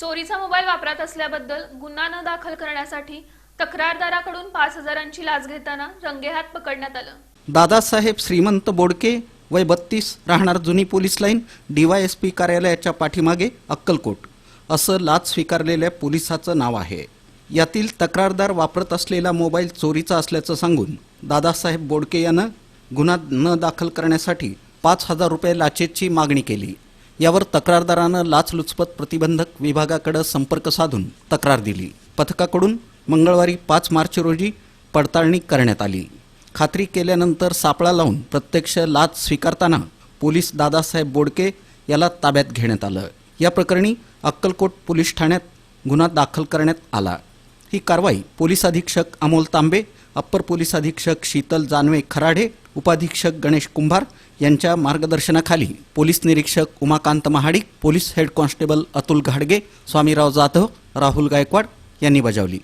चोरीचा मोबाईल वापरात असल्याबद्दल गुन्हा न दाखल करण्यासाठी तक्रारदाराकडून पाच हजारांची लाच घेताना रंगेहात पकडण्यात आलं. दादासाहेब श्रीमंत बोडके वय बत्तीस राहणार जुनी पोलीस लाईन डीवायएसपी कार्यालयाच्या पाठीमागे अक्कलकोट. असं लाच स्वीकारलेल्या पोलिसाचं नाव आहे. यातील तक्रारदार वापरत असलेला मोबाईल चोरीचा असल्याचं सांगून दादासाहेब बोडके यानं गुन्हा न दाखल करण्यासाठी पाच हजार रुपये लाचेची मागणी केली. यावर तक्रारदारानं लाचलुचपत प्रतिबंधक विभागाकडे संपर्क साधून तक्रार दिली. पथकाकडून मंगळवारी पाच मार्च रोजी पडताळणी करण्यात आली. खात्री केल्यानंतर सापळा लावून प्रत्यक्ष लाच स्वीकारताना पोलीस दादासाहेब बोडके याला ताब्यात घेण्यात आलं. या प्रकरणी अक्कलकोट पोलीस ठाण्यात गुन्हा दाखल करण्यात आला. ही कारवाई पोलीस अधीक्षक अमोल तांबे अप्पर पोलीस अधीक्षक शीतल जानवे खराडे उपाधीक्षक गणेश कुंभार यांच्या मार्गदर्शनाखाली पोलीस निरीक्षक Umakant Mahadik police head constable Atul घाडगे स्वामीराव जाधव राहुल गायकवाड यांनी बजावली.